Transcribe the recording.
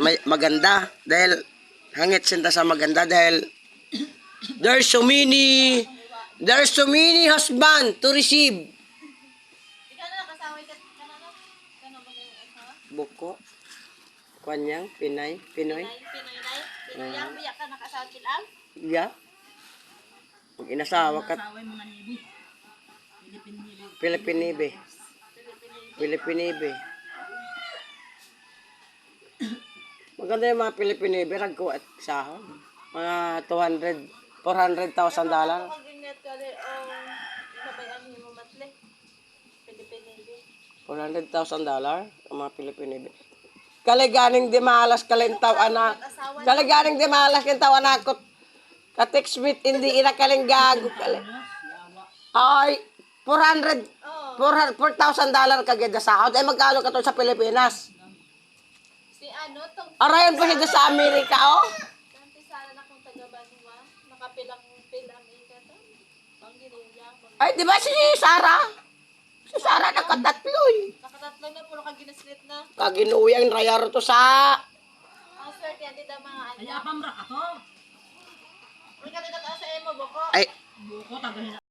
may, maganda. Dahil, hangit sinta sa maganda dahil there's so many, there's so many husband to receive. Ikaw na nakasaway ka ka na no? Kano ba yung asawa? Buko. Kanyang, Pinay, Pinoy. Nay, Pinoy nay. Pinoy yang biyak ka nakasawa kilang. Yeah. Pag inasawa ka, nibi. Pilipinibe. Pilipinibe. Maganda yung mga Pilipinibe, ragko at sahod. Mga 200, 400,000 dollar. Pag ingat ka rin o sabayan mo matle. Pilipinili. 400,000 dollar ang mga Pilipinibe. Kaliganing di malas kalintaw anak. Kaliganing di malas kalintaw anak ko. Ka-text with hindi ina kaling gago kali. Ay, 400 400 4,000 dollar kagada sahod. Ay magkano ka to sa Pilipinas? Arayon pa siya sa Amerika, oh. kanti sana na kung taga Banwa. Nakapilang pilang ika to. Ang ginuya. Ay, di ba si Sarah? Si Sarah nakatatlo eh. Nakatatlo na puro ka ginaslit na. Kaginuyang rayar to sa... Ang swerte yan dito mga ano. Kaya pamra ako. Ay,